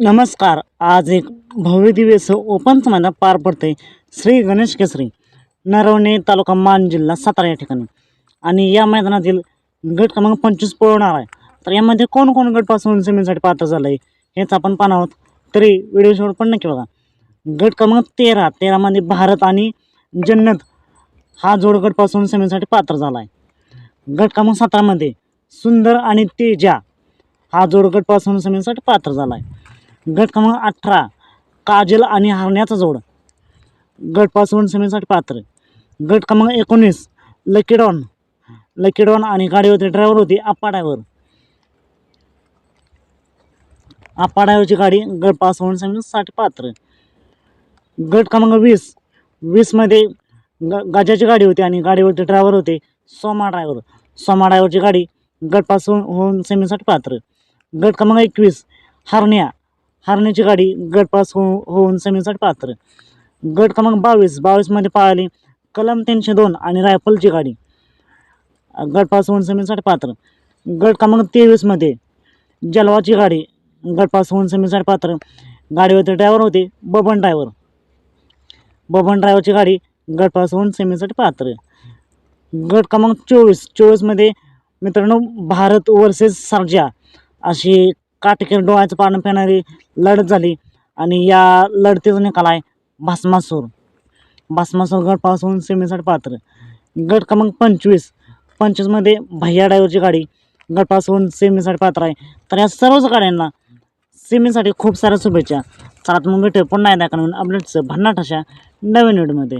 नमस्कार. आज एक भव्य दिवस ओपन समाधान पार पडते श्री गणेश केसरी नरवणे तालुका मान जिल्हा सातारा या ठिकाणी. आणि या मैदानातील गट क्रमांक पंचवीस पळवणार आहे. तर यामध्ये कोण कोण गटपासून सेमीसाठी पात्र झालं आहे हेच आपण पाहणार आहोत. तरी व्हिडिओ शेवट पण नक्की बघा. गट क्रमांक तेरा तेरामध्ये भारत आणि जन्नत हा जोड गटपासून सेमीसाठी पात्र झाला आहे गट क्रमांक सतरामध्ये सुंदर आणि तेजा हा जोड गटपासून सेमीसाठी पात्र झाला आहे गट क्रमांक अठरा काजल आणि हरण्याचा जोड. गटपासून सेमीसाठी पात्र. गट क्रमांक एकोणीस लकीडॉन लकीडॉन आणि गाडीवरती ड्रायव्हर होती आप्पा ड्रायव्हर आप्पा ड्रायव्हरची गाडी गटपासून सेमीसाठी पात्र. गट क्रमांक वीस वीसमध्ये ग गाज्याची गाडी होती आणि गाडीवरती ड्रायव्हर होते सोमा ड्रायव्हर सोमा ड्रायव्हरची गाडी गटपासून होऊन सेमीसाठी पात्र. गट क्रमांक एकवीस हरण्या. हरण्याची गाडी गटपास हो होऊन सेमीसाठी पात्र. गट क्रमांक बावीस बावीसमध्ये पाळली कलम तीनशे दोन आणि रायफलची गाडी. गटपास होऊन सेमीसाठी पात्र. गट क्रमांक तेवीसमध्ये जलवाची गाडी गटपास होऊन सेमीसाठी पात्र. गाडीवरती ड्रायव्हर होते बबन ड्रायव्हर. बबन ड्रायव्हरची गाडी गटपास होऊन सेमीसाठी पात्र. गट क्रमांक चोवीस चोवीसमध्ये मित्रांनो भारत वर्सेस सर्जा अशी काटेकीर डोळ्याचं पाणी पिणारी लढत झाली आणि या लढतीचा निकाल आहे भस्मासूर. भस्मासूर गटपासून सेमीसाठी पात्र. गट क्रमांक पंचवीस. पंचवीसमध्ये भैया ड्रायव्हरची गाडी गटपासून सेमीसाठी पात्र आहे. तर या सर्वच गाड्यांना सेमीसाठी खूप साऱ्या शुभेच्छा. चला मग भेटू पुन्हा एकदा का अपडेट्स भन्नाट अशा नवीन व्हिडिओमध्ये